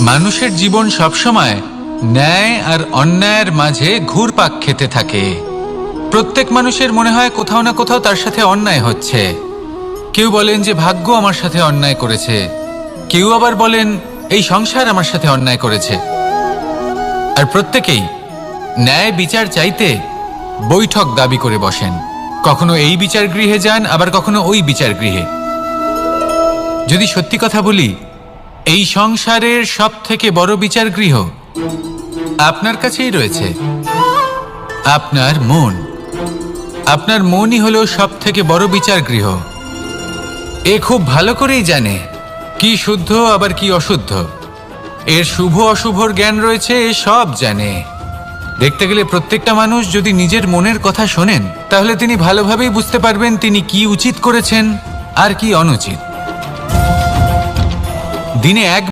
মানুষের জীবন সবসময় ন্যায় আর অন্যায়ের মাঝে ঘুরপাক খেতে থাকে। প্রত্যেক মানুষের মনে হয় কোথাও না কোথাও তার সাথে অন্যায় হচ্ছে। কেউ বলেন যে ভাগ্য আমার সাথে অন্যায় করেছে। কেউ আবার বলেন, এই সংসার আমার সাথে অন্যায় করেছে। আর প্রত্যেকেই ন্যায় বিচার চাইতে বৈঠক দাবি করে বসেন। কখনো এই বিচার গৃহে যান, আবার কখনো ওই বিচার গৃহে যদি সত্যি কথা বলি এই সংসারের সব থেকে বড় বিচার গৃহ আপনার কাছেই রয়েছে। আপনার মন। আপনার মনই হলো সব থেকে বড় বিচার গৃহ। এ খুব ভালো করেই জানে কি শুদ্ধ, আবার কি অশুদ্ধ। এর শুভ অশুভর জ্ঞান রয়েছে, এ সব জানে। দেখতে গেলে প্রত্যেকটা মানুষ যদি নিজের মনের কথা শোনেন, তাহলে তিনি ভালোভাবেই বুঝতে পারবেন তিনি কি উচিত করেছেন আর কি অনুচিত। দিনে এক